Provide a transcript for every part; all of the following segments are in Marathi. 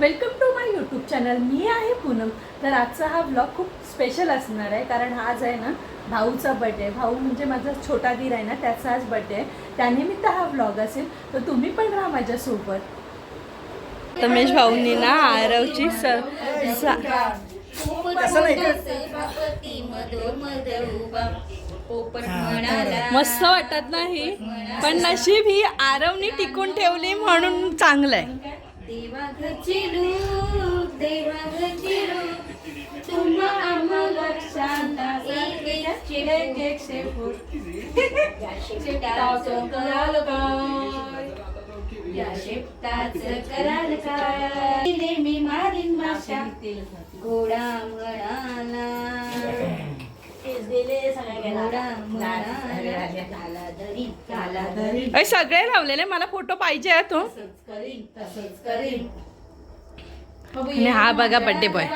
Welcome to my YouTube channel. मी आहे पूनम. तर आजचा हा ब्लॉग खूप स्पेशल असणार आहे कारण आज आहे ना भाऊचा बड्डे भाऊ म्हणजे माझा छोटा दीर आहे ना त्याचा आज बड्डे आहे. त्यानिमित्त हा ब्लॉग असेल. तर तुम्ही पण राहा माझ्यासोबत. रमेश भाऊंनी ना आरवची स मस्त वाटत नाही पण नशीब ही आरवनी टिकून ठेवली म्हणून चांगलं आहे मी मारीन माशा घोडा म्हणाला घोडा म्हणाला झाला दरी झाला दरी अय, सगळे लावलेले मला फोटो पाहिजे हा बघा बड्डे बॉय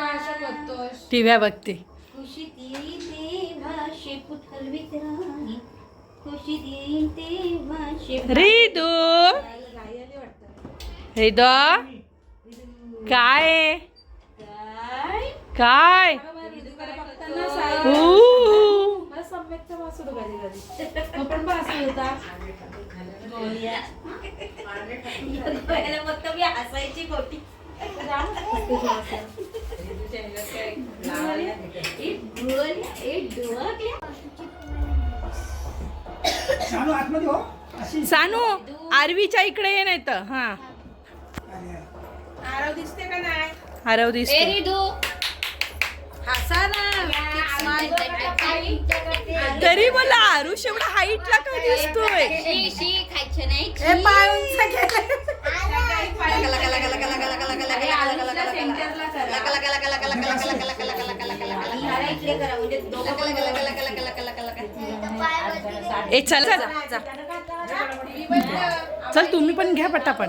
टीव्या बघते. खुशी ती तेव्हा शेपूट हलवीत राही खुशी ती तेव्हा शेपूट रिदू रिदू काय? काय. डोळ्याला फक्त मी हसायची खोटी. ए डोळ्या, ए डोळ्या. शानू आतमध्ये हो सानू आरवीच्या इकडे ये नाही तर हा आरव दिसते तरी मला आरुष एवढा हाईटला का दिसतोय? ए चल तुम्ही पण घ्या पटापट.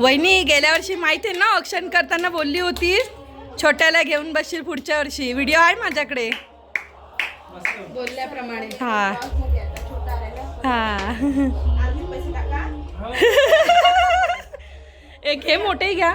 वहिनी गेल्या वर्षी माहिती आहे ना ऑक्शन करताना बोलली होती छोट्याला घेऊन बसशील पुढच्या वर्षी. व्हिडिओ आहे माझ्याकडे. बोलल्याप्रमाणे. हा. हा. एक हे मोठे घ्या.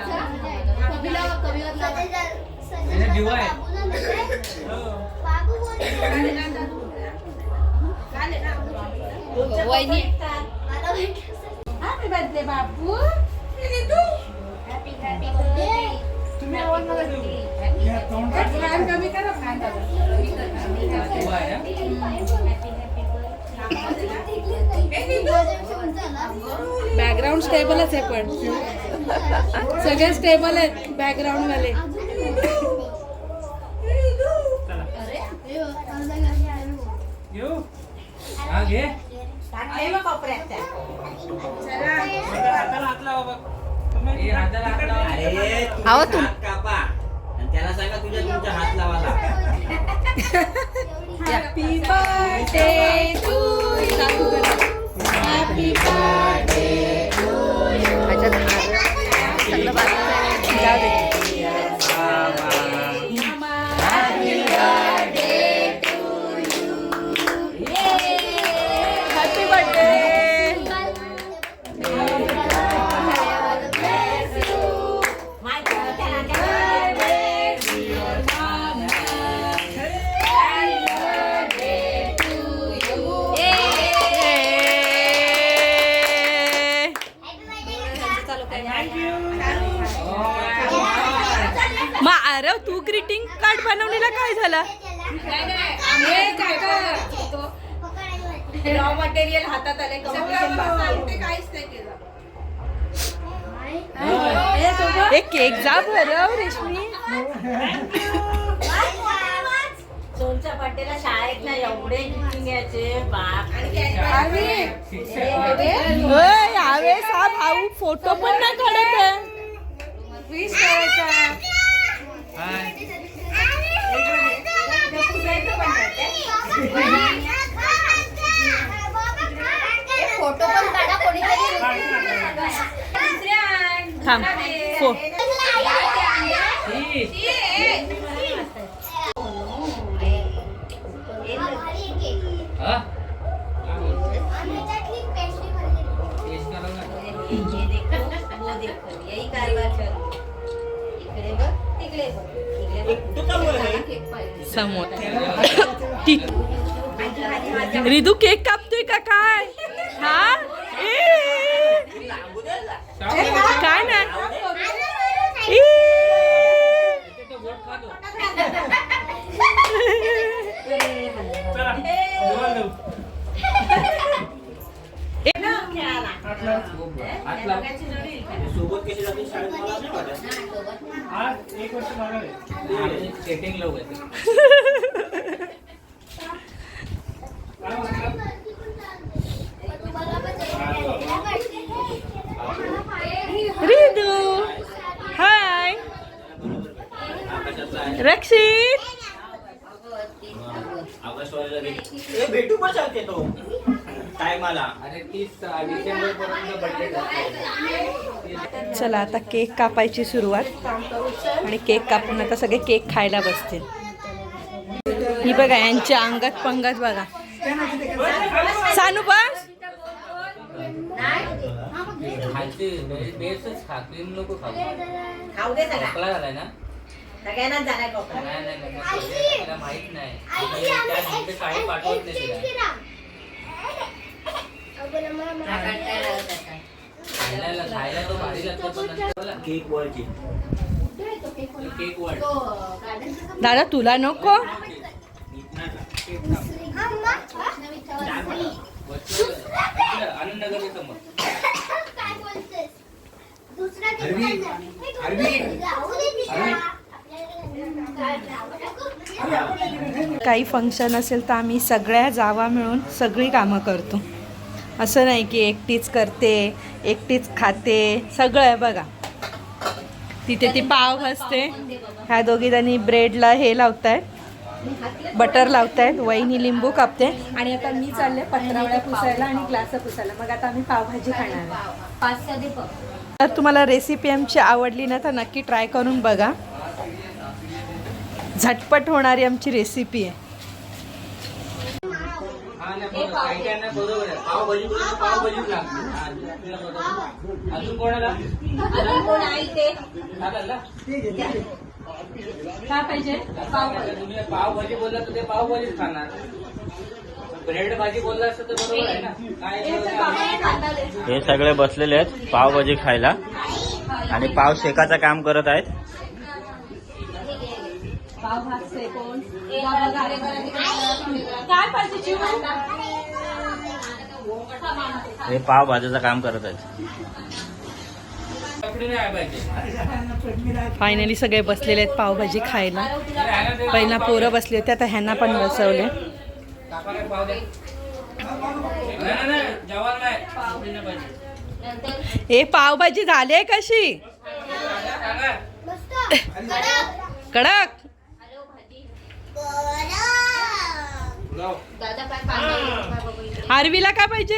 जा मग दिवा आहे हॅपी बर्थडे बापू तुम्ही आवाज नका देऊ या तोंडात फॅन कमी करा बॅकग्राऊंड स्टेबलच आहे पण. सगळे स्टेबल आहेत बॅकग्राऊंड वाले. अहो, तुम्ही तुम- रॉ मटेरियल हातात आले कंपनी उलटे काहीच नाही केलं. एक केक जा बरं रेशमी. सोनच्या बड्डेला शाळेत ना एवढे गिफ्टिंग यायचे. बाप यावेळेस हा भाऊ फोटो पण नाही काढत आहे. विश करायचा. केक पाहिजे. समोर रिदू केक कापतोय का काय हा? नाही वाटत आज एक वर्ष मागे आहे. सेटिंग लावू याचं. काय म्हटलं? रिदू हाय आकाशातला आहे रक्षित भेट ए, भेटू पण शकते तो. टायमाला. अरे तीस डिसेंबर पर्यंत बड्डे चला आता केक कापायची सुरुवात. आणि केक कापून आता सगळे केक खायला बसतील. ही बघा यांच्या अंगात पंगात बघा. सानू बस. नको खाऊ. दे ना? सगळ्यांनाच कोकणा नाही नाही नाही, नाही तिला माहीत नाही. आणि त्या दिवशी शाळेत पाठवत नाही तिला. खायला खायला तो भारी लागतो पण नंतर बोला, केक केक. वाढ दादा तुला नको. आनंदनगर समोर काही फंक्शन असेल तर आम्ही सगळ्या जावा मिळून सगळी कामं करतो. असं नाही की एकटीच करते एकटीच खाते सगळं आहे बघा. तिथे ती पाव भाजते ह्या दोघी जणी ब्रेडला हे लावतायत बटर लावतायत वहिनी लिंबू कापते. आणि आता मी चालले पत्रावळ्या पुसायला आणि ग्लास पुसायला. मग आता आम्ही पावभाजी खाणार जर तुम्हाला रेसिपी आमची आवडली ना तर नक्की ट्राय करून बघा. झटपट होणारी आमची रेसिपी आहे. काय पाहिजे पावभाजी बोलला तर ते पावभाजीच खाणार ब्रेड भाजी बोलला असतं तर बरोबर आहे ना काय हे सगळे बसलेले आहेत पावभाजी खायला. आणि पाव शेकाचं काम करत आहेत. पाव कोण? काय पाहिजे जीवन हे. पाव भाजीचं काम करत आहेत. आहे पाहिजे फायनली सगळे बसलेले आहेत पावभाजी खायला. पहिला पोरं बसली होती आता ह्यांना पण बसवले हे पावभाजी झाली आहे कशी. कडक दादा काय पाहिजे बघू इकडे आरवीला काय पाहिजे?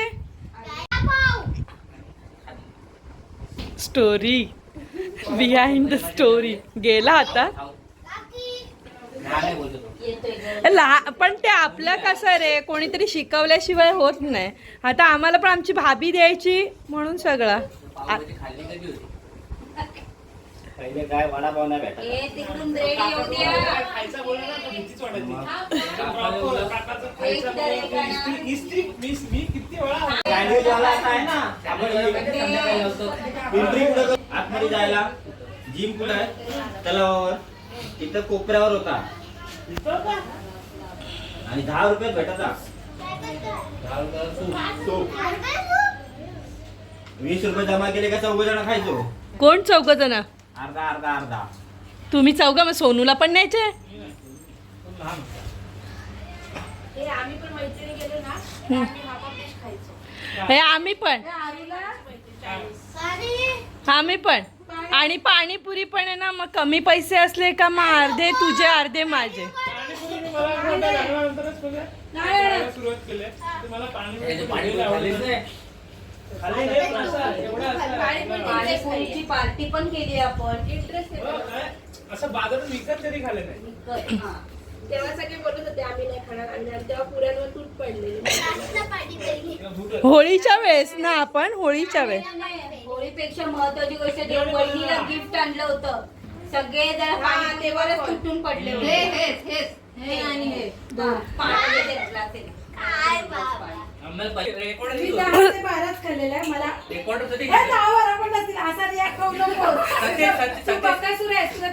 स्टोरी बिहाइंड द स्टोरी गेला आता. पण ते आपलं कसं रे? कोणीतरी शिकवल्याशिवाय होत नाही. आता आम्हाला पण आमची भाभी द्यायची म्हणून सगळं पावभाजी खाल्ली कधी होती पहिले काय वडापाव नाही भेटत. ए तिकडून ब्रेड येऊ द्या. खायचं बोलला ना तर भीतीच वाटायची. काकाला बोलला, काकाचं एक खायचं तर एक बोलला. इस्त्री- इस्त्री- मी मी किती वेळा सँडविचवाला असा आहे ना आपण संध्याकाळी लावतो. पिंपरी कुठं आतमध्ये जायला. जिम कुठं आहे? तलावावर. तिथं कोपऱ्यावर होता. आणि दहा रुपयात भेटायचा. वीस रुपये जमा केले का चौघ जण खायचो? कोण चौघ जण? अर्धा अर्धा अर्धा. तुम्ही चौघा मग सोनूला पण न्यायचे हे आम्ही पण आम्ही पण आणि पाणीपुरी पण आहे ना मग कमी पैसे असले का मग अर्धे तुझे अर्धे माझे. नाही. पाणीपुरीची पार्टी पण केली आपण. असं बाजारात विकत तरी खाल्लं नाही? हा. तेव्हा सगळे बोलत होते आम्ही नाही खाणार. आम्ही नाही. तेव्हा पुऱ्यांवर तूट पडलेली. होळीच्या वेळेस ना आपण होळीच्या वेळेस. होळीपेक्षा महत्वाची गोष्ट बहिणीला गिफ्ट आणलं होतं. सगळे जण पाणीपुरीवरच तुटून पडले होते. हे आणि हे. दोन ते मी दहा. ते बाराच खाल्लेला आहे मला ते घेतलं. दहा बारा पण नसतील असा रिॲक्ट करू नको सत्य- सत्य- तू सत्य- बकासूर आहेस तुला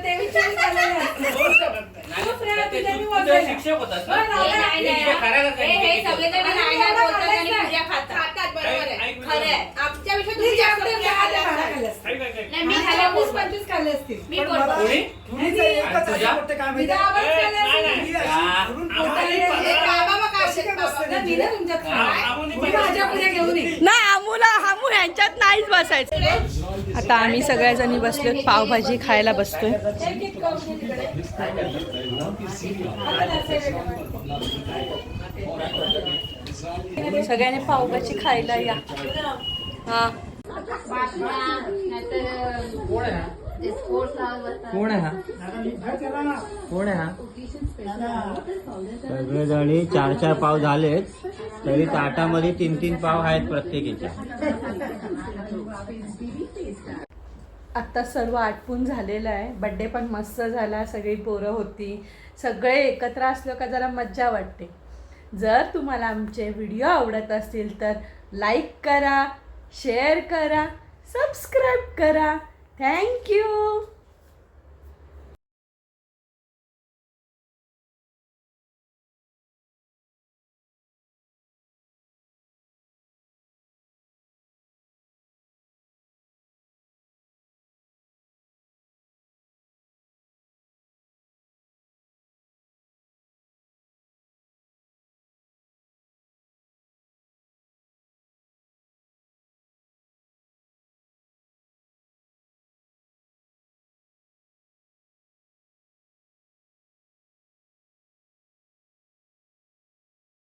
खाल्लेले असतील. नाही, खूप रेअर ते- तुझ्या तू- मी तू वाचायला. शिक्षक होतास ना बरं, हे नाही, हे नाही. खरं का हे- हे काय? सगळेजण आणि नाही नाही बोलतात आणि नाही. पुऱ्या खातात खातात बरोबर आहे ऐक- खरं आहे आमच्यापेक्षा तुम्ही जास्त पुऱ्या खाल्ल्या, बारा खाल्ल्या असतील. काय काय काय नाही मी मी खाल्ल्या चोवीस बरोबर. पंचवीस खाल्ले असतील मी बरोबर. कोणी? मी आणि तुझ्या? दहा बारा खाल्ले असतील. बाबा काय असे बाबा. ना, मी ना तुमच्यात खाणार. मी माझ्या पुऱ्या घेऊन येईन. ना आमूला आमू ह्यांच्यात नाहीच बसायचं आता आम्ही सगळ्याजणी बसलो पावभाजी खायला बसतोय एक एक कप घे तिकडे. सगळ्यांनी पावभाजी खायला या हा कोण आहे हा? कोण आहे हा? कोण आहे हा? सगळे जणी चार चार पाव झालेत तरी ताटामध्ये तीन तीन पाव आहेत प्रत्येकीच्या आत्ता सर्व आटपून झालेलं आहे. बड्डे पण मस्त झाला सगळी पोरं होती. सगळे एकत्र असलो का जरा मज्जा वाटते. जर तुम्हाला आमचे व्हिडिओ आवडत असतील तर लाईक करा शेअर करा सबस्क्राईब करा. Thank you.